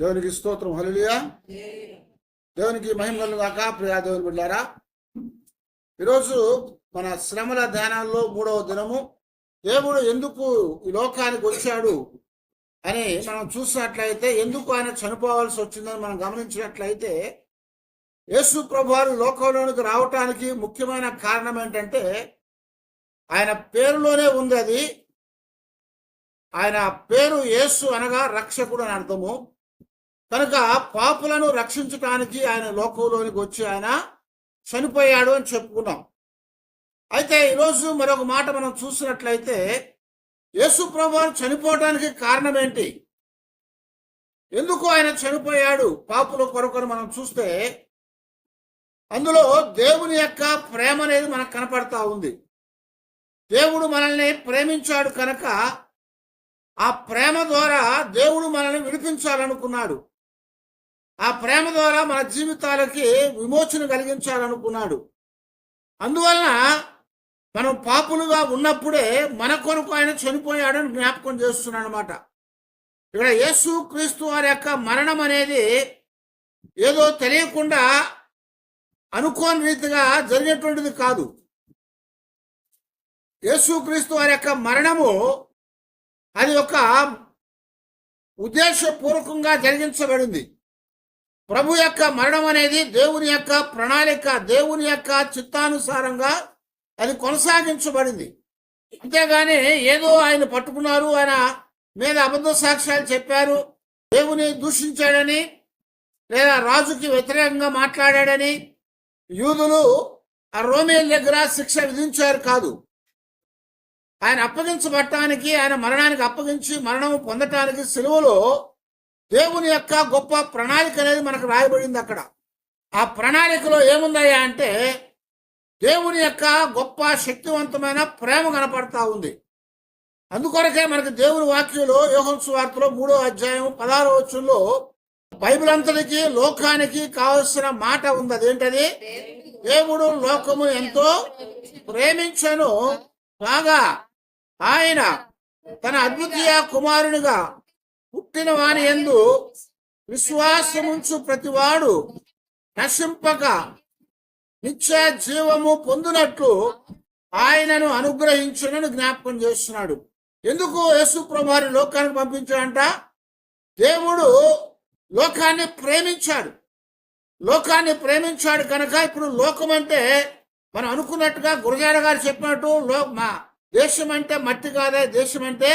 దేవునికి స్తోత్రం హలియా దేవునికి మహిమ కాక ప్రియా దేవుని బిడ్డారా. ఈరోజు మన శ్రమల ధ్యానాల్లో మూడవ దినము. దేవుడు ఎందుకు ఈ లోకానికి వచ్చాడు అని మనం చూసినట్లయితే ఎందుకు ఆయన చనిపోవాల్సి వచ్చిందని మనం గమనించినట్లయితే యేసు ప్రభువారు లోకంలోనికి రావటానికి ముఖ్యమైన కారణం ఏంటంటే ఆయన పేరులోనే ఉంది అది. ఆయన పేరు యేసు అనగా రక్షకుడు అని అర్థము. కనుక పాపులను రక్షించటానికి ఆయన లోకంలోనికి వచ్చి ఆయన చనిపోయాడు అని చెప్పుకున్నాం. అయితే ఈరోజు మరొక మాట మనం చూసినట్లయితే యేసు ప్రభు చనిపోవడానికి కారణం ఏంటి? ఎందుకు ఆయన చనిపోయాడు? పాపుల కొరకును మనం చూస్తే అందులో దేవుని యొక్క ప్రేమ అనేది మనకు కనపడతా ఉంది. దేవుడు మనల్ని ప్రేమించాడు కనుక ఆ ప్రేమ ద్వారా దేవుడు మనల్ని విడిపించాలనుకున్నాడు. ఆ ప్రేమ ద్వారా మన జీవితాలకి విమోచన కలిగించాలనుకున్నాడు. అందువలన మనం పాపులుగా ఉన్నప్పుడే మన కొరకు ఆయన చనిపోయాడని జ్ఞాపకం చేస్తున్నాడు అనమాట ఇక్కడ యేసు క్రీస్తు వారి యొక్క మరణం అనేది ఏదో తెలియకుండా అనుకోని రీతిగా జరిగేటువంటిది కాదు. యేసుక్రీస్తు వారి యొక్క మరణము అది ఒక ఉద్దేశపూర్వకంగా జరిగించబడింది. ప్రభు యొక్క మరణం అనేది దేవుని యొక్క ప్రణాళిక దేవుని యొక్క చిత్తానుసారంగా అది కొనసాగించబడింది. అంతేగాని ఏదో ఆయన పట్టుకున్నారు ఆయన మీద అబద్ధ సాక్ష్యాలు చెప్పారు దేవుని దూషించాడని లేదా రాజుకి వ్యతిరేకంగా మాట్లాడాడని యూదులు ఆ రోమేల దగ్గర శిక్ష విధించారు కాదు. ఆయన అప్పగించబట్టానికి ఆయన మరణానికి అప్పగించి మరణం పొందటానికి సెలవులో దేవుని యొక్క గొప్ప ప్రణాళిక అనేది మనకు రాయబడింది అక్కడ. ఆ ప్రణాళికలో ఏముందయ్యా అంటే దేవుని యొక్క గొప్ప శక్తివంతమైన ప్రేమ కనపడతా ఉంది. అందుకొరకే మనకి దేవుని వాక్యంలో యోహన్ వార్తలో మూడో అధ్యాయం పదహారో వచ్చంలో బైబిల్ అంతటికి లోకానికి కావలసిన మాట ఉంది. అదేంటది? దేవుడు లోకము ఎంతో ప్రేమించను. కాగా ఆయన తన అద్వితీయ కుమారునిగా పుట్టిన వాని ఎందు విశ్వాసముంచు ప్రతివాడు నశింపక నిత్య జీవము పొందినట్లు ఆయనను అనుగ్రహించునని జ్ఞాపకం చేస్తున్నాడు. ఎందుకు యేసు ప్రభువారి లోకానికి పంపించాడంట? దేవుడు లోకాన్ని ప్రేమించాడు. లోకాన్ని ప్రేమించాడు కనుక ఇప్పుడు లోకం అంటే మనం అనుకున్నట్టుగా గురజాడ గారు చెప్పినట్టు లో మా దేశం అంటే మట్టి కాదే దేశం అంటే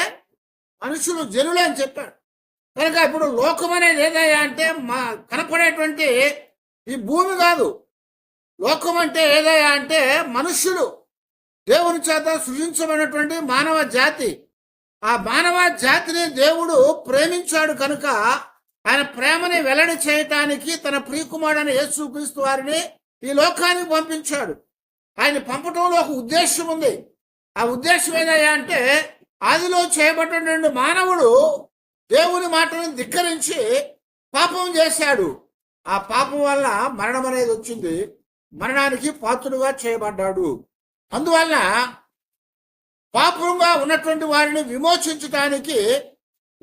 మనుషులు జనులే అని చెప్పాడు. కనుక ఇప్పుడు లోకం అనేది ఏదయ్యా అంటే మా కనపడేటువంటి ఈ భూమి కాదు. లోకం అంటే ఏదయ్యా అంటే మనుష్యులు దేవుని చేత సృజించబడినటువంటి మానవ జాతి. ఆ మానవ జాతిని దేవుడు ప్రేమించాడు కనుక ఆయన ప్రేమని వెల్లడి చేయటానికి తన ప్రియకుమారుడైన యేసుక్రీస్తు వారిని ఈ లోకానికి పంపించాడు. ఆయన పంపటంలో ఒక ఉద్దేశం ఉంది. ఆ ఉద్దేశం ఏదయ్యా అంటే ఆదిలో చేయబడినటువంటి మానవుడు దేవుని మాటను ధిక్కరించి పాపం చేశాడు. ఆ పాపం వల్ల మరణం అనేది వచ్చింది. మరణానికి పాత్రుడుగా చేయబడ్డాడు. అందువల్ల పాపంగా ఉన్నటువంటి వారిని విమోచించటానికి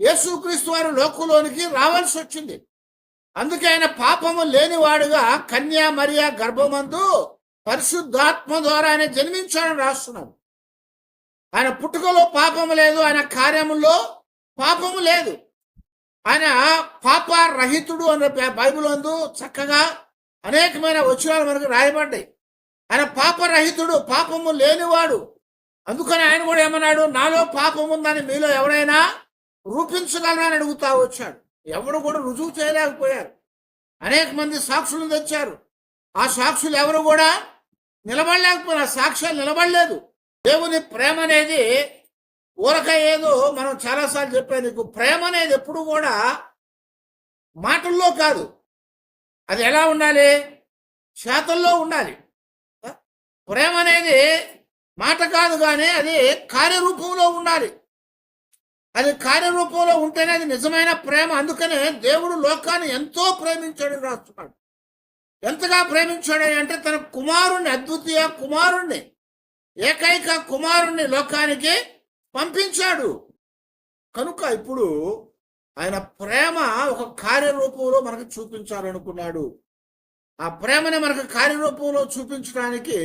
యేసుక్రీస్తు వారి లోకంలోనికి రావాల్సి వచ్చింది. అందుకే ఆయన పాపము లేనివాడుగా కన్యా మరియా గర్భమందు పరిశుద్ధాత్మ ద్వారా ఆయన జన్మించాడని రాస్తున్నాడు. ఆయన పుట్టుకలో పాపము లేదు ఆయన కార్యములో పాపము లేదు. ఆయన పాప రహితుడు అనే బైబిల్ అందు చక్కగా అనేకమైన వచనాలు మనకు రాయబడ్డాయి. ఆయన పాపరహితుడు పాపము లేనివాడు. అందుకని ఆయన కూడా ఏమన్నాడు? నాలో పాపం ఉందని మీలో ఎవరైనా రూపించగలరని అడుగుతా వచ్చాడు. ఎవరు కూడా రుజువు చేయలేకపోయారు. అనేక మంది సాక్షులను తెచ్చారు. ఆ సాక్షులు ఎవరు కూడా నిలబడలేకపోయినా సాక్ష్యాలు నిలబడలేదు. దేవుని ప్రేమ అనేది ఊరక ఏదో మనం చాలాసార్లు చెప్పాను నీకు ప్రేమ అనేది ఎప్పుడు కూడా మాటల్లో కాదు. అది ఎలా ఉండాలి? చేతల్లో ఉండాలి. ప్రేమ అనేది మాట కాదు కానీ అది కార్యరూపంలో ఉండాలి. అది కార్యరూపంలో ఉంటేనే అది నిజమైన ప్రేమ. అందుకనే దేవుడు లోకాన్ని ఎంతో ప్రేమించాడు రాస్తున్నాడు. ఎంతగా ప్రేమించాడు అంటే తన కుమారుణ్ణి అద్వితీయ కుమారుణ్ణి ఏకైక కుమారుణ్ణి లోకానికి పంపించాడు. కనుక ఇప్పుడు ఆయన ప్రేమ ఒక కార్యరూపంలో మనకు చూపించాలనుకున్నాడు. ఆ ప్రేమని మనకు కార్యరూపంలో చూపించడానికి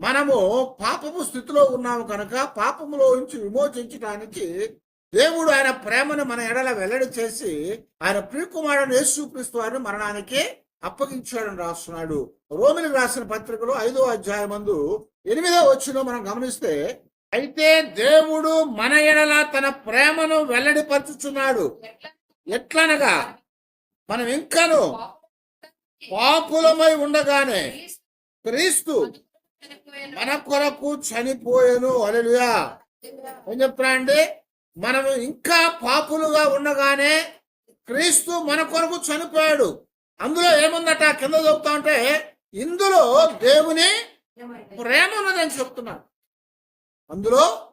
మనము పాపము స్థితిలో ఉన్నాము కనుక పాపములో నుంచి విమోచించడానికి దేవుడు ఆయన ప్రేమను మన ఎడల వెల్లడి చేసి ఆయన ప్రియకుమారుడు యేసుక్రీస్తు వారిని మరణానికి అప్పగించాడని రాస్తున్నాడు. రోమిలకు రాసిన పత్రికలో ఐదో అధ్యాయం మందు ఎనిమిదో వచ్చిన మనం గమనిస్తే అయితే దేవుడు మన ఎడల తన ప్రేమను వెల్లడిపరుచుచున్నాడు. ఎట్లనగా? మనం ఇంకను పాపులమై ఉండగానే క్రీస్తు మన కొరకు చనిపోయాను. అలలుయా ఏం చెప్తున్నా అండి? మనం ఇంకా పాపులుగా ఉండగానే క్రీస్తు మన కొరకు చనిపోయాడు. అందులో ఏముందట? కింద చెప్తా ఉంటే ఇందులో దేవుని ప్రేమ ఉన్నదని చెప్తున్నాడు అందులో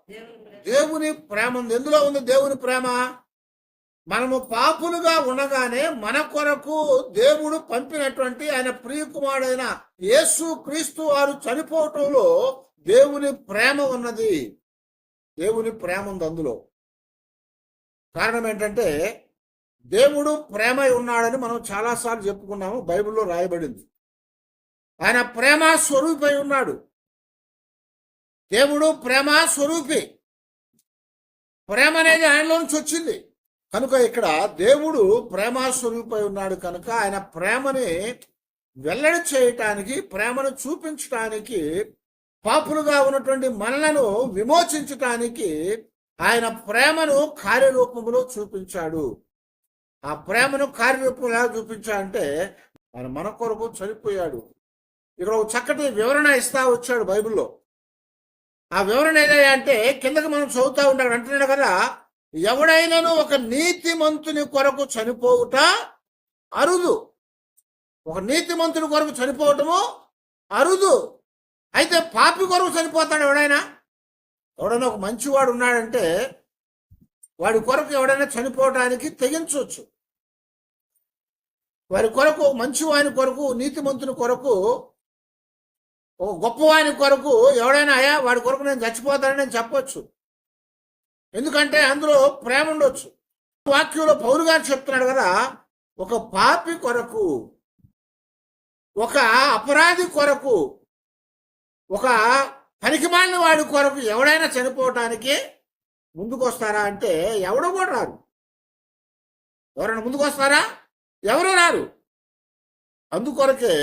దేవుని ప్రేమ ఉంది. ఎందులో ఉంది దేవుని ప్రేమ? మనము పాపులుగా ఉండగానే మన కొరకు దేవుడు పంపినటువంటి ఆయన ప్రియకుమారుడైన యేసు క్రీస్తు వారు చనిపోవటంలో దేవుని ప్రేమ ఉన్నది. దేవుని ప్రేమ ఉంది అందులో. కారణం ఏంటంటే దేవుడు ప్రేమై ఉన్నాడని మనం చాలాసార్లు చెప్పుకున్నాము. బైబిల్లో రాయబడింది. ఆయన ప్రేమ స్వరూపై ఉన్నాడు. దేవుడు ప్రేమ స్వరూపి. ప్రేమ అనేది ఆయనలో నుంచి వచ్చింది. కనుక ఇక్కడ దేవుడు ప్రేమ స్వరూపై ఉన్నాడు కనుక ఆయన ప్రేమని వెల్లడి చేయటానికి ప్రేమను చూపించటానికి పాపులుగా ఉన్నటువంటి మనలను విమోచించటానికి ఆయన ప్రేమను కార్యరూపంలో చూపించాడు. ఆ ప్రేమను కార్యరూపంలో ఎలా చూపించాడంటే ఆయన మన కొరకు చనిపోయాడు. ఇక్కడ ఒక చక్కటి వివరణ ఇస్తా వచ్చాడు బైబిల్లో. ఆ వివరణ ఏదైనా అంటే కిందకి మనం చదువుతా ఉంటాడు అంటున్నాడు కదా. ఎవడైనాను ఒక నీతిమంతుని కొరకు చనిపోవుట అరుదు. ఒక నీతిమంతుని కొరకు చనిపోవటము అరుదు. అయితే పాపి కొరకు చనిపోతాడు ఎవడైనా? ఎవడైనా ఒక మంచివాడు ఉన్నాడంటే వాడి కొరకు ఎవడైనా చనిపోవటానికి తెగించవచ్చు. వారి కొరకు మంచివాని కొరకు నీతిమంతుని కొరకు ఒక గొప్పవాని కొరకు ఎవడైనా అయ్యా వాడి కొరకు నేను చచ్చిపోతానని నేను చెప్పొచ్చు. ఎందుకంటే అందులో ప్రేమ ఉండొచ్చు. వాక్యంలో పౌరు గారు చెప్తున్నాడు కదా ఒక పాపి కొరకు ఒక అపరాధి కొరకు ఒక పనికిమాలిన వాడి కొరకు ఎవడైనా చనిపోవటానికి ముందుకు వస్తారా అంటే ఎవడో కూడా రారు. ఎవరైనా ముందుకు వస్తారా ఎవరు రారు. అందుకొరకే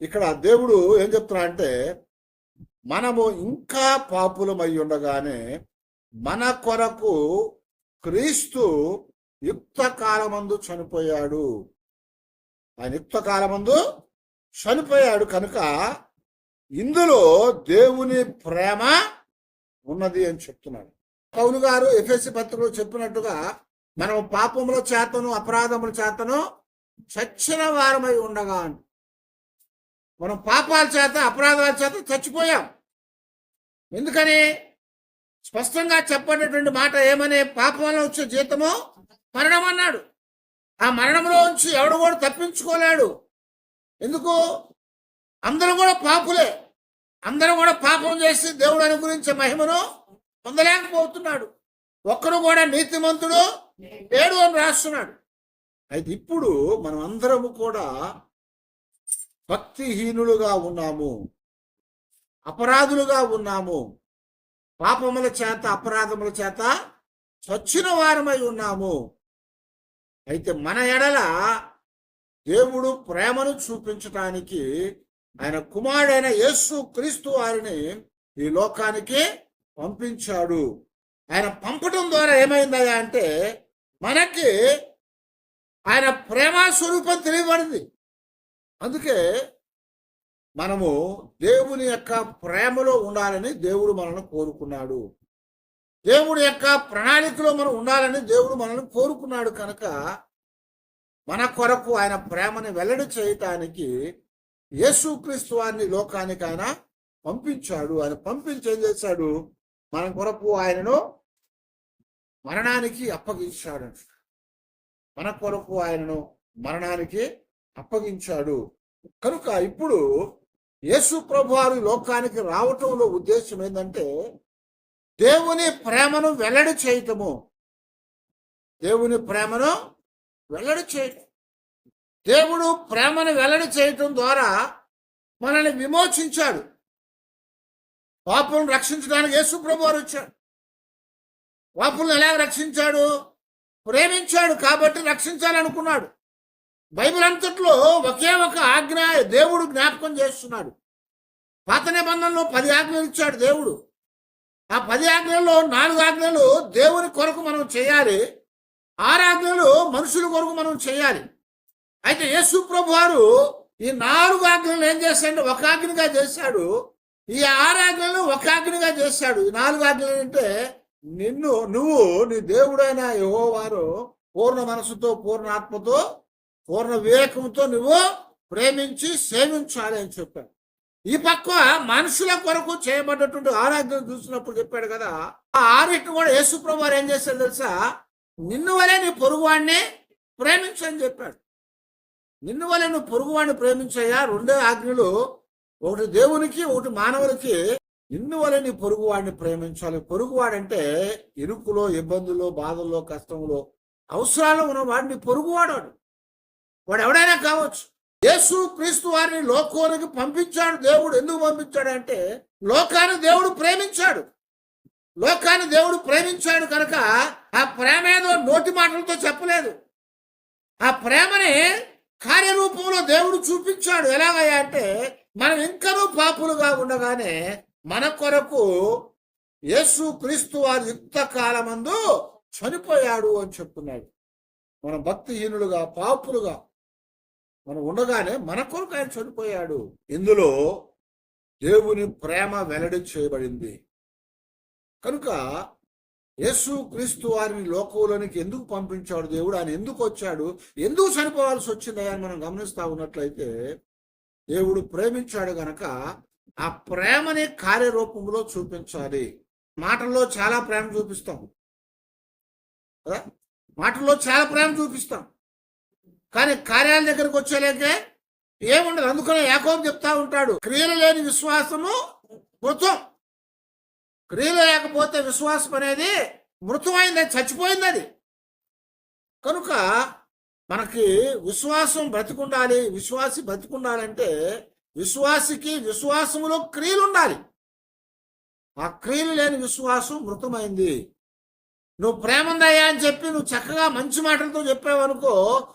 ఇక్కడ దేవుడు ఏం చెప్తున్నా అంటే మనము ఇంకా పాపులమై ఉండగానే మన కొరకు క్రీస్తు యుక్త కాలమందు చనిపోయాడు. ఆయన యుక్త కాలమందు చనిపోయాడు కనుక ఇందులో దేవుని ప్రేమ ఉన్నది అని చెప్తున్నాడు. పౌలు గారు ఎఫ్ఎస్సి పత్రికలో చెప్పినట్టుగా మనం పాపముల చేతను అపరాధముల చేతను చచ్చిన వారమై ఉండగా మనం పాపాల చేత అపరాధాల చేత చచ్చిపోయాం. ఎందుకని? స్పష్టంగా చెప్పినటువంటి మాట ఏమని పాపం వల్ల వచ్చే జీతము మరణం అన్నాడు ఆ మరణంలో నుంచి ఎవడు కూడా తప్పించుకోలేడు. ఎందుకు? అందరూ కూడా పాపులే. అందరూ కూడా పాపం చేసి దేవుడు అనుగురించే మహిమను పొందలేకపోతున్నాడు. ఒక్కడు కూడా నీతిమంతుడు లేడు అని రాస్తున్నాడు. అయితే ఇప్పుడు మనం అందరము కూడా భక్తిహీనులుగా ఉన్నాము. అపరాధులుగా ఉన్నాము. పాపముల చేత అపరాధముల చేత చచ్చిన వారమై ఉన్నాము. అయితే మన ఎడల దేవుడు ప్రేమను చూపించటానికి ఆయన కుమారుడైన యేసు క్రీస్తు వారిని ఈ లోకానికి పంపించాడు. ఆయన పంపటం ద్వారా ఏమైందయ్యా అంటే మనకి ఆయన ప్రేమ స్వరూపం తెలియబడింది. అందుకే మనము దేవుని యొక్క ప్రేమలో ఉండాలని దేవుడు మనల్ని కోరుకున్నాడు. దేవుడి యొక్క ప్రణాళికలో మనం ఉండాలని దేవుడు మనల్ని కోరుకున్నాడు కనుక మన కొరకు ఆయన ప్రేమని వెల్లడి చేయటానికి యేసుక్రీస్తు వారిని లోకానికి ఆయన పంపించాడు. ఆయన పంపించి ఏం చేశాడు? మన కొరకు ఆయనను మరణానికి అప్పగించాడు మన కొరకు ఆయనను మరణానికి అప్పగించాడు. కనుక ఇప్పుడు యేసు ప్రభు వారు లోకానికి రావటంలో ఉద్దేశం ఏంటంటే దేవుని ప్రేమను వెల్లడి చేయటము. దేవుని ప్రేమను వెల్లడి చేయటం. దేవుడు ప్రేమను వెల్లడి చేయటం ద్వారా మనల్ని విమోచించాడు. పాపులను రక్షించడానికి యేసు ప్రభు వారు వచ్చాడు. పాపులను ఎలా రక్షించాడు? ప్రేమించాడు కాబట్టి రక్షించాలనుకున్నాడు. బైబిల్ అంతట్లో ఒకే ఒక ఆజ్ఞ దేవుడు జ్ఞాపకం చేస్తున్నాడు. పాత నిబంధనలో పది ఆజ్ఞలు ఇచ్చాడు దేవుడు. ఆ పది ఆజ్ఞల్లో నాలుగు ఆజ్ఞలు దేవుని కొరకు మనం చేయాలి. ఆరు ఆజ్ఞలు మనుషుల కొరకు మనం చేయాలి. అయితే యేసు ప్రభు వారు ఈ నాలుగు ఆజ్ఞలు ఏం చేశాడు ఒక ఆజ్ఞగా చేశాడు. ఈ ఆరు ఆజ్ఞలను ఒక ఆజ్ఞగా చేశాడు. ఈ నాలుగు ఆజ్ఞలు ఏంటంటే నిన్ను నువ్వు నీ దేవుడైన యెహోవారు పూర్ణ మనసుతో పూర్ణ ఆత్మతో పూర్ణ వివేకంతో నువ్వు ప్రేమించి సేవించాలి అని చెప్పాడు. ఈ పక్క మనుషుల కొరకు చేయబడ్డటువంటి ఆరాధన చూసినప్పుడు చెప్పాడు కదా ఆ ఆరిటిని కూడా యేసుప్రభు వారు ఏం చేశాడు తెలుసా? నిన్ను వలే నీ పొరుగువాడిని ప్రేమించని చెప్పాడు. నిన్ను వలె నువ్వు పొరుగువాడిని ప్రేమించయ్యా. రెండే ఆజ్ఞలు ఒకటి దేవునికి ఒకటి మానవులకి నిన్ను వలె నీ పొరుగువాడిని ప్రేమించాలి. పొరుగువాడంటే ఇరుకులో ఇబ్బందుల్లో బాధల్లో కష్టంలో అవసరాలు ఉన్నవాడు నీ పొరుగువాడు వాడు. ఎవడైనా కావచ్చు. యేసు క్రీస్తు వారిని లోకానికి పంపించాడు. దేవుడు ఎందుకు పంపించాడు అంటే లోకాన్ని దేవుడు ప్రేమించాడు. లోకాన్ని దేవుడు ప్రేమించాడు కనుక ఆ ప్రేమ ఏదో నోటి మాటలతో చెప్పలేదు. ఆ ప్రేమని కార్యరూపంలో దేవుడు చూపించాడు. ఎలాగయ్యా అంటే మనం ఇంకనూ పాపులుగా ఉండగానే మన కొరకు యేసు క్రీస్తు వారి యుక్త కాలమందు చనిపోయాడు అని చెప్తున్నాడు. మనం భక్తిహీనులుగా పాపులుగా మనం ఉండగానే మన కొరకు ఆయన చనిపోయాడు. ఇందులో దేవుని ప్రేమ వెల్లడి చేయబడింది. కనుక యేసు క్రీస్తు వారిని లోకంలోనికి ఎందుకు పంపించాడు? దేవుడు ఆయన ఎందుకు వచ్చాడు? ఎందుకు చనిపోవాల్సి వచ్చిందా అని మనం గమనిస్తా ఉన్నట్లయితే దేవుడు ప్రేమించాడు గనక ఆ ప్రేమని కార్యరూపంలో చూపించాలి. మాటల్లో చాలా ప్రేమ చూపిస్తాం. కదా? మాటల్లో చాలా ప్రేమ చూపిస్తాం. కానీ కార్యాల దగ్గరకు వచ్చేలేకే ఏముండదు. అందుకనే యాకోబు చెప్తా ఉంటాడు క్రియలు లేని విశ్వాసము మృతం. క్రియలు లేకపోతే విశ్వాసం అనేది మృతమైంది అది చచ్చిపోయింది అది. కనుక మనకి విశ్వాసం బ్రతికుండాలి విశ్వాసి బ్రతికుండాలంటే విశ్వాసికి విశ్వాసములో క్రియలు ఉండాలి. ఆ క్రియలు లేని విశ్వాసం మృతమైంది. నువ్వు ప్రేమ ఉందయ్యా అని చెప్పి నువ్వు చక్కగా మంచి మాటలతో చెప్పావనుకో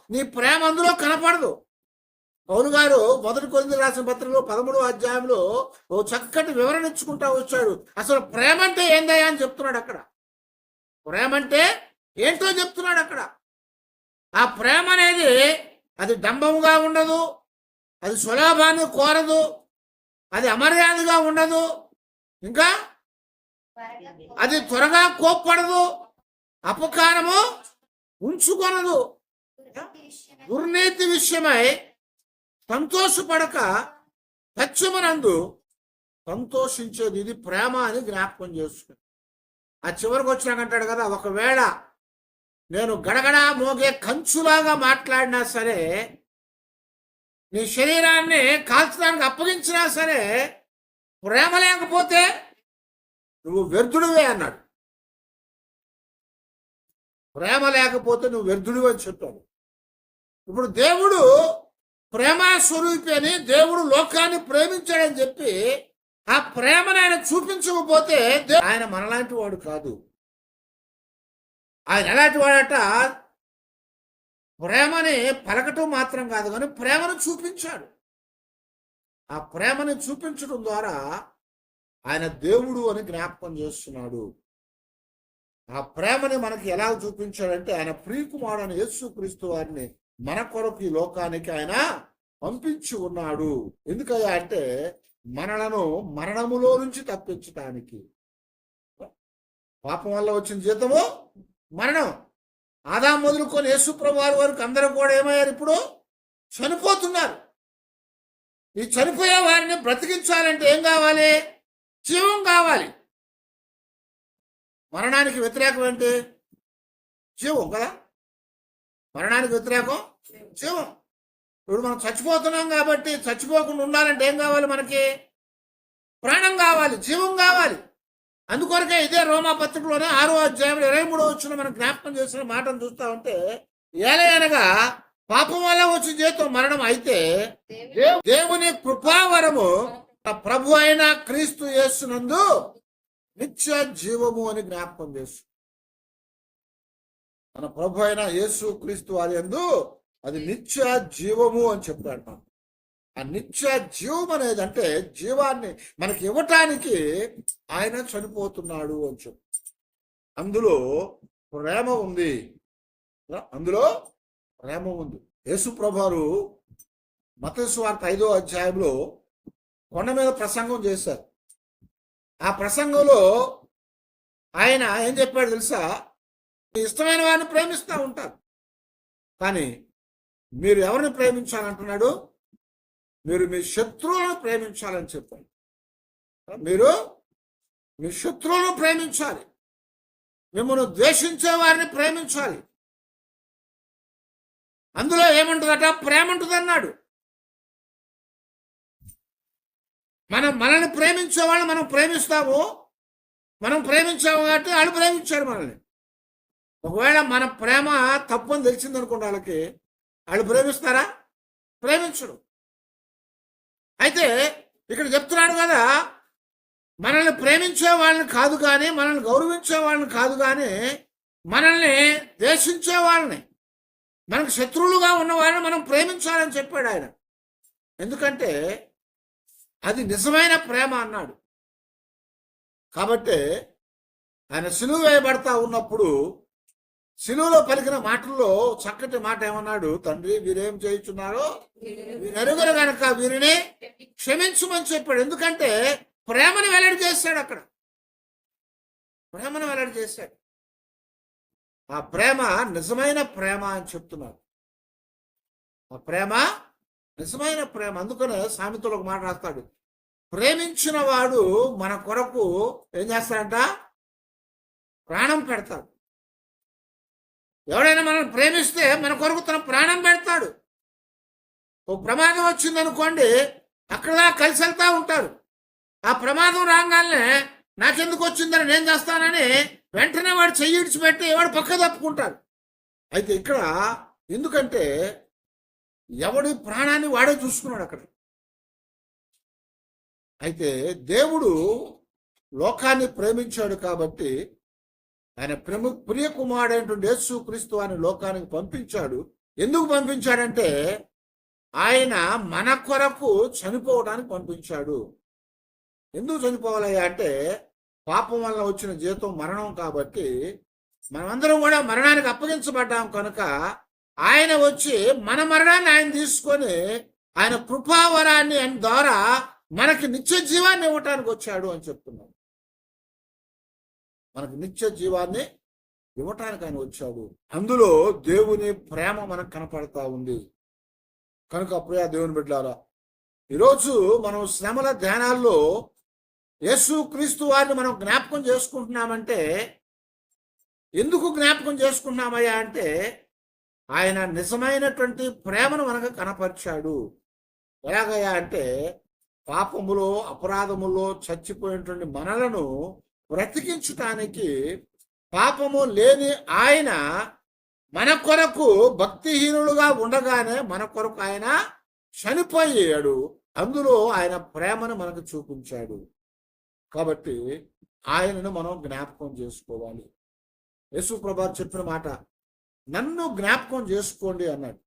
నీ ప్రేమ అందులో కనపడదు. పౌలు గారు మొదటి కొరింది రాసిన పత్రంలో పదమూడో అధ్యాయంలో ఓ చక్కటి వివరణ ఇచ్చుకుంటా వచ్చాడు. అసలు ప్రేమ అంటే ఏందయ్యా అని చెప్తున్నాడు అక్కడ. ప్రేమ అంటే ఏంటో చెప్తున్నాడు అక్కడ. ఆ ప్రేమ అనేది అది డంబముగా ఉండదు అది సులభాన్ని కోరదు అది అమర్యాదగా ఉండదు ఇంకా అది త్వరగా కోప్పడదు అపకారము ఉంచుకొనదు. దుర్నీతి విషయమై సంతోషపడక సత్యమునందు సంతోషించేది ఇది ప్రేమ అని జ్ఞాపకం చేసుకుంది. ఆ చివరికి వచ్చినాకంటాడు కదా ఒకవేళ నేను గడగడా మోగే కంచులాగా మాట్లాడినా సరే నీ శరీరాన్ని కాల్చడానికి అప్పగించినా సరే ప్రేమ లేకపోతే నువ్వు వ్యర్థుడివే అన్నాడు. ప్రేమ లేకపోతే నువ్వు వ్యర్థుడు అని చెప్పాడు ఇప్పుడు దేవుడు ప్రేమ స్వరూపి అని దేవుడు లోకాన్ని ప్రేమించాడని చెప్పి ఆ ప్రేమను ఆయన చూపించకపోతే ఆయన మనలాంటి వాడు కాదు. ఆయన ఎలాంటి వాడట? ప్రేమని పలకటం మాత్రం కాదు కానీ ప్రేమను చూపించాడు. ఆ ప్రేమని చూపించడం ద్వారా ఆయన దేవుడు అని జ్ఞాపకం చేస్తున్నాడు. ఆ ప్రేమని మనకి ఎలా చూపించాడంటే ఆయన ప్రియకుమారుని యేసు క్రీస్తు వారిని మన కొరకు ఈ లోకానికి ఆయన పంపించి ఉన్నాడు. ఎందుకయ్యా అంటే మనలను మరణములో నుంచి తప్పించటానికి. పాపం వల్ల వచ్చిన జీతము మరణం. ఆదా మొదలుకొని యేసుప్రభు వారి వరకు అందరూ కూడా ఏమయ్యారు ఇప్పుడు? చనిపోతున్నారు. ఈ చనిపోయే వారిని బ్రతికించాలంటే ఏం కావాలి? జీవం కావాలి. మరణానికి వ్యతిరేకం ఏంటి? జీవం కదా? మరణానికి వ్యతిరేకం? జీవం. ఇప్పుడు మనం చచ్చిపోతున్నాం కాబట్టి చచ్చిపోకుండా ఉండాలంటే ఏం కావాలి మనకి? ప్రాణం కావాలి జీవం కావాలి. అందుకొరకే ఇదే రోమా పత్రికలోనే ఆరో అధ్యాయంలో ఇరవై మూడో వచ్చిన మనం జ్ఞాపకం చేసిన మాటను చూస్తా ఉంటే ఏలయనగా పాపం వల్ల వచ్చి జీతం మరణం అయితే దేవు- దేవుని కృపావరము ప్రభు అయిన క్రీస్తు యేసునందు నిత్య జీవము అని జ్ఞాపకం చేసు మన ప్రభు అయిన యేసు క్రీస్తు వారి ఎందు అది నిత్య జీవము అని చెప్పాడు మనం. ఆ నిత్య జీవం అనేది అంటే జీవాన్ని మనకి ఇవ్వటానికి ఆయన చనిపోతున్నాడు అని చెప్పు. అందులో ప్రేమ ఉంది. అందులో ప్రేమ ఉంది. యేసు ప్రభారు మతస్వార్త ఐదో అధ్యాయంలో కొండ మీద ప్రసంగం చేశారు. ఆ ప్రసంగంలో ఆయన ఏం చెప్పాడు తెలుసా? "మీ ఇష్టమైన వారిని ప్రేమిస్తూ ఉంటారు. కానీ మీరు ఎవరిని ప్రేమించాలంటున్నాడు? మీరు మీ శత్రువులను ప్రేమించాలని చెప్పాడు. మీరు మీ శత్రువులను ప్రేమించాలి. మిమ్మల్ని ద్వేషించే వారిని ప్రేమించాలి. అందులో ఏముంటుందట? ప్రేమ ఉంటుంది అన్నాడు మనం మనల్ని ప్రేమించే వాళ్ళని మనం ప్రేమిస్తాము. మనం ప్రేమించాము కాబట్టి వాళ్ళు ప్రేమించారు మనల్ని. ఒకవేళ మన ప్రేమ తప్పు అని తెలిసింది అనుకోండి వాళ్ళకి వాళ్ళు ప్రేమిస్తారా? ప్రేమించడు అయితే ఇక్కడ చెప్తున్నాడు కదా మనల్ని ప్రేమించే వాళ్ళని కాదు కానీ మనల్ని గౌరవించే వాళ్ళని కాదు కానీ మనల్ని ద్వేషించే వాళ్ళని మనకు శత్రువులుగా ఉన్న వాళ్ళని మనం ప్రేమించాలని చెప్పాడు ఆయన. ఎందుకంటే అది నిజమైన ప్రేమ అన్నాడు. కాబట్టి ఆయన సిలువ వేయబడతా ఉన్నప్పుడు సిలువలో పలికిన మాటల్లో చక్కటి మాట ఏమన్నాడు? తండ్రి వీరేం చేయించున్నారో వీరెరుగురు గనక వీరిని క్షమించమని చెప్పాడు. ఎందుకంటే ప్రేమను వెల్లడి చేశాడు అక్కడ. ప్రేమను వెల్లడి చేశాడు. ఆ ప్రేమ నిజమైన ప్రేమ అని చెప్తున్నారు ఆ ప్రేమ నిజమైన ప్రేమ. అందుకనే సామెతలో ఒక మాట రాస్తాడు. ప్రేమించిన వాడు మన కొరకు ఏం చేస్తాడంట? ప్రాణం పెడతాడు. ఎవడైనా మనం ప్రేమిస్తే మన కొరకు తన ప్రాణం పెడతాడు. ఓ ప్రమాదం వచ్చిందనుకోండి అక్కడ కలిసి వెళ్తా ఉంటారు. ఆ ప్రమాదం రాగానే నాకెందుకు వచ్చిందని నేను చేస్తానని వెంటనే వాడు చెయ్యి ఇడిచిపెట్టి వాడు పక్క తప్పుకుంటాడు. అయితే ఇక్కడ ఎందుకంటే ఎవడి ప్రాణాన్ని వాడే చూసుకున్నాడు అక్కడ. అయితే దేవుడు లోకాన్ని ప్రేమించాడు కాబట్టి ఆయన ప్రేమ ప్రియ కుమారుడైనటువంటి యేసు క్రీస్తు అని లోకానికి పంపించాడు. ఎందుకు పంపించాడంటే ఆయన మన కొరకు చనిపోవడానికి పంపించాడు. ఎందుకు చనిపోవాలయ్యా అంటే పాపం వల్ల వచ్చిన జీతం మరణం కాబట్టి మనమందరం కూడా మరణానికి అప్పగించబడ్డాం కనుక ఆయన వచ్చి మన మరణాన్ని ఆయన తీసుకొని ఆయన కృపావరాన్ని ఆయన ద్వారా మనకి నిత్య జీవాన్ని ఇవ్వటానికి వచ్చాడు అని చెప్తున్నాడు. మనకు నిత్య జీవాన్ని ఇవ్వటానికి ఆయన వచ్చాడు. అందులో దేవుని ప్రేమ మనకు కనపడతా ఉంది. కనుక ప్రియా దేవుని బిడ్డారా ఈరోజు మనం శ్రమల ధ్యానాల్లో యేసు క్రీస్తు వారిని మనం జ్ఞాపకం చేసుకుంటున్నామంటే ఎందుకు జ్ఞాపకం చేసుకున్నామయ్యా అంటే ఆయన నిజమైనటువంటి ప్రేమను మనకు కనపరిచాడు. ఎలాగయ్యా అంటే పాపములో అపరాధములో చచ్చిపోయినటువంటి మనలను బ్రతికించటానికి పాపము లేని ఆయన మన కొరకు భక్తిహీనుడుగా ఉండగానే మన కొరకు ఆయన చనిపోయాడు. అందులో ఆయన ప్రేమను మనకు చూపించాడు. కాబట్టి ఆయనను మనం జ్ఞాపకం చేసుకోవాలి. యేసు ప్రభా చెప్పిన మాట నన్ను జ్ఞాపకం చేసుకోండి అన్నాడు.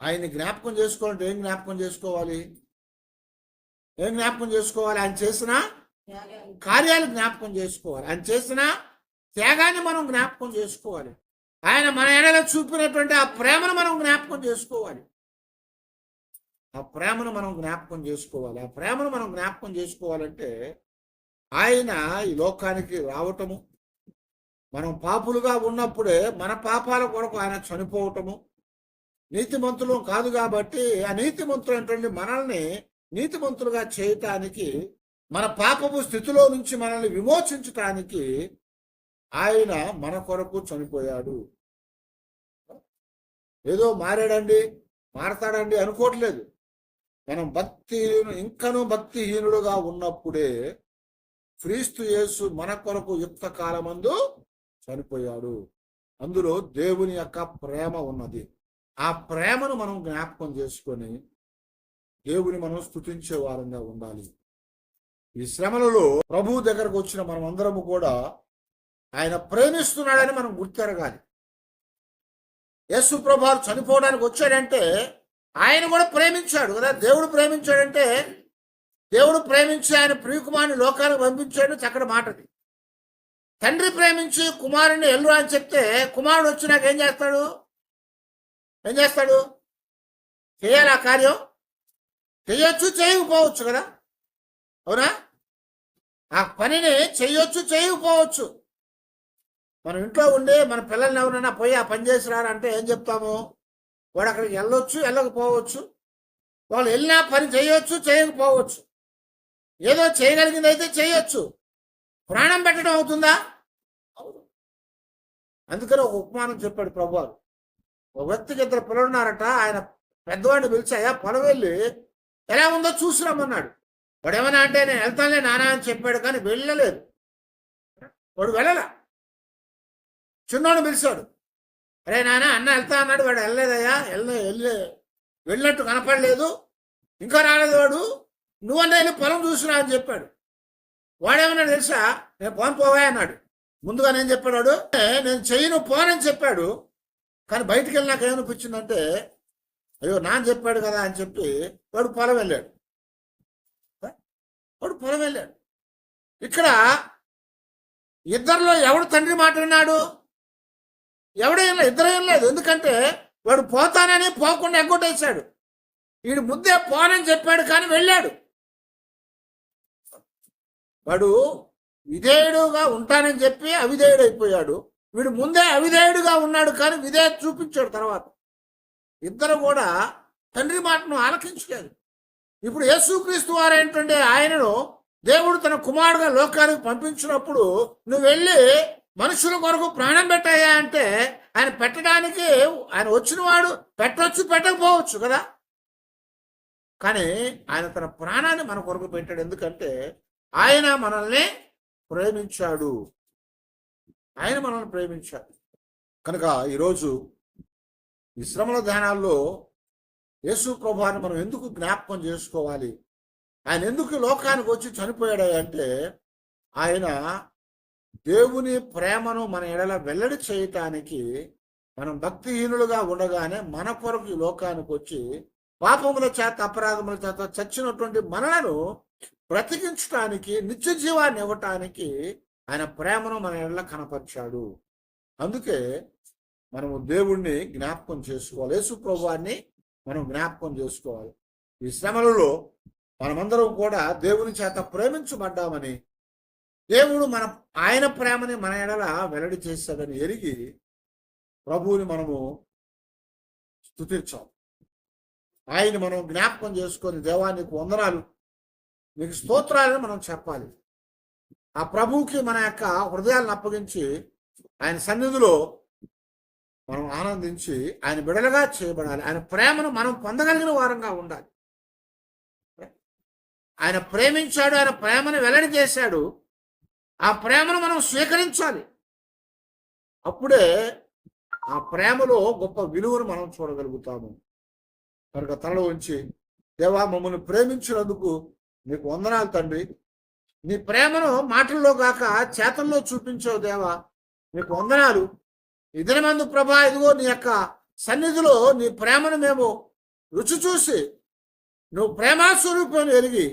ఆయన్ని జ్ఞాపకం చేసుకోవాలంటే ఏం జ్ఞాపకం చేసుకోవాలి? ఏం జ్ఞాపకం చేసుకోవాలి? ఆయన చేసిన కార్యాలు జ్ఞాపకం చేసుకోవాలి. ఆయన చేసిన త్యాగాన్ని మనం జ్ఞాపకం చేసుకోవాలి. ఆయన మన ఎడలో చూపినటువంటి ఆ ప్రేమను మనం జ్ఞాపకం చేసుకోవాలి. ఆ ప్రేమను మనం జ్ఞాపకం చేసుకోవాలి. ఆ ప్రేమను మనం జ్ఞాపకం చేసుకోవాలంటే ఆయన ఈ లోకానికి రావటము మనం పాపులుగా ఉన్నప్పుడే మన పాపాల కొరకు ఆయన చనిపోవటము. నీతిమంతులు కాదు కాబట్టి ఆ నీతిమంతులైనటువంటి మనల్ని నీతిమంతులుగా చేయటానికి మన పాపపు స్థితిలో నుంచి మనల్ని విమోచించటానికి ఆయన మన కొరకు చనిపోయాడు. ఏదో మారాడండి మారతాడండి అనుకోవట్లేదు. మనం భక్తిహీను ఇంకనూ భక్తిహీనుడుగా ఉన్నప్పుడే క్రీస్తు యేసు మన కొరకు యుక్త కాలమందు చనిపోయాడు. అందులో దేవుని యొక్క ప్రేమ ఉన్నది. ఆ ప్రేమను మనం జ్ఞాపకం చేసుకొని దేవుని మనం స్థుతించే వారంగా ఉండాలి. ఈ శ్రమలలో ప్రభు దగ్గరకు వచ్చిన మనం అందరము కూడా ఆయన ప్రేమిస్తున్నాడని మనం గుర్తెరగాలి. యేసు ప్రభాలు చనిపోవడానికి వచ్చాడంటే ఆయన కూడా ప్రేమించాడు కదా. దేవుడు ప్రేమించాడంటే దేవుడు ప్రేమించి ఆయన ప్రియకుమారిని లోకానికి పంపించాడు చక్కటి మాటది. తండ్రి ప్రేమించి కుమారుని ఎల్లు అని చెప్తే కుమారుడు వచ్చినాక ఏం చేస్తాడు? ఏం చేస్తాడు? చేయాలి ఆ కార్యం? చేయొచ్చు చేయకపోవచ్చు కదా? అవునా? ఆ పనిని చేయొచ్చు చేయకపోవచ్చు. మన ఇంట్లో ఉండి మన పిల్లల్ని ఎవరైనా పోయి ఆ పని చేసి రారంటే ఏం చెప్తాము? వాడు అక్కడికి వెళ్ళొచ్చు వెళ్ళకపోవచ్చు. వాళ్ళు వెళ్ళినా పని చేయొచ్చు చేయకపోవచ్చు. ఏదో చేయగలిగింది అయితే చేయొచ్చు. ప్రాణం పెట్టడం అవుతుందా? అవును. అందుకని ఒక ఉపమానం చెప్పాడు ప్రభువారు. ఒక వ్యక్తికి ఇద్దరు పిల్లలు ఉన్నారట ఆయన పెద్దవాడిని పిలిచాయా పొలం వెళ్ళి ఎలా ఉందో చూసిరామన్నాడు వాడు ఏమన్నా అంటే నేను వెళ్తానులే నానా అని చెప్పాడు కానీ వెళ్ళలేదు. వాడు వెళ్ళలా. చిన్నోడు పిలిచాడు. అరే నానా అన్న వెళ్తా అన్నాడు. వాడు వెళ్ళలేదయ్యా వెళ్ళ వెళ్ళే వెళ్ళినట్టు కనపడలేదు. ఇంకా రాలేదు వాడు. నువ్వన్నా వెళ్ళి పొలం చూసిరా అని చెప్పాడు. వాడేమన్నాడు తెలుసా? నేను పోను పోవా అన్నాడు. ముందుగా నేను చెప్పాడు వాడు నేను చెయ్యను పోనని చెప్పాడు. కానీ బయటికి వెళ్ళి నాకు ఏమనిపించిందంటే అయ్యో నాన్న చెప్పాడు కదా అని చెప్పి వాడు పొలం వెళ్ళాడు. వాడు పొలం వెళ్ళాడు. ఇక్కడ ఇద్దరిలో ఎవడు తండ్రి మాట విన్నాడు ఎవడేం ఇద్దరు ఏం లేదు. ఎందుకంటే వాడు పోతానని పోకుండా ఎగ్గొట్టేశాడు. వీడు ముద్దే పోనని చెప్పాడు కానీ వెళ్ళాడు. వాడు విధేయుడుగా ఉంటానని చెప్పి అవిధేయుడు అయిపోయాడు వీడు ముందే అవిధేయుడుగా ఉన్నాడు కానీ విధేయత చూపించాడు తర్వాత. ఇద్దరు కూడా తండ్రి మాటను ఆలకించలేదు. ఇప్పుడు యేసుక్రీస్తు వారు ఏంటంటే ఆయనను దేవుడు తన కుమారుడుగా లోకానికి పంపించినప్పుడు నువ్వు వెళ్ళి మనుషుల కొరకు ప్రాణం పెట్టాయా అంటే ఆయన పెట్టడానికి ఆయన వచ్చిన వాడు పెట్టవచ్చు పెట్టకపోవచ్చు కదా? కానీ ఆయన తన ప్రాణాన్ని మన కొరకు పెట్టాడు. ఎందుకంటే ఆయన మనల్ని ప్రేమించాడు. ఆయన మనల్ని ప్రేమించాడు కనుక ఈరోజు ఈ శ్రమల ధ్యానాల్లో యేసు ప్రభాని మనం ఎందుకు జ్ఞాపకం చేసుకోవాలి? ఆయన ఎందుకు లోకానికి వచ్చి చనిపోయాడు అంటే ఆయన దేవుని ప్రేమను మన ఎడల వెల్లడి చేయటానికి మనం భక్తిహీనులుగా ఉండగానే మన కొరకు ఈ లోకానికి వచ్చి పాపముల చేత అపరాధముల చేత చచ్చినటువంటి మనలను బ్రతికించడానికి నిత్య జీవాన్ని ఇవ్వటానికి ఆయన ప్రేమను మన ఎడల కనపరిచాడు. అందుకే మనము దేవుణ్ణి జ్ఞాపకం చేసుకోవాలి. యేసు ప్రభువాన్ని మనం జ్ఞాపకం చేసుకోవాలి. ఈ శ్రమలలో మనమందరం కూడా దేవుని చేత ప్రేమించబడ్డామని దేవుడు మన ఆయన ప్రేమని మన ఎడల వెల్లడి చేశాడని ఎరిగి ప్రభువుని మనము స్థుతించాం ఆయన మనం జ్ఞాపకం చేసుకొని దేవానికి వందనాలు నీకు స్తోత్రాలని మనం చెప్పాలి. ఆ ప్రభువుకి మన యొక్క హృదయాలను అప్పగించి ఆయన సన్నిధిలో మనం ఆనందించి ఆయన బిడలుగా చేయబడాలి. ఆయన ప్రేమను మనం పొందగలిగిన వారంగా ఉండాలి. ఆయన ప్రేమించాడు ఆయన ప్రేమను వెల్లడి చేశాడు. ఆ ప్రేమను మనం స్వీకరించాలి. అప్పుడే ఆ ప్రేమలో గొప్ప విలువను మనం చూడగలుగుతాము. కనుక తలలో ఉంచి దేవా మమ్మల్ని ప్రేమించినందుకు నీకు వందనాలు తండ్రి. నీ ప్రేమను మాటల్లో కాక చేతల్లో చూపించావు దేవా. నీకు వందనాలు. ఇదిన మందు ప్రభా ఇదిగో నీ యొక్క సన్నిధిలో నీ ప్రేమను మేము రుచి చూసి నువ్వు ప్రేమాస్వరూపం ఎరిగి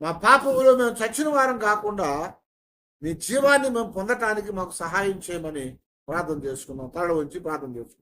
మా పాపములో మేము చచ్చిన వారం కాకుండా నీ జీవాన్ని మేము పొందటానికి మాకు సహాయం చేయమని ప్రార్థన చేసుకున్నాం. తరలి ఉంచి ప్రార్థన చేసుకున్నాం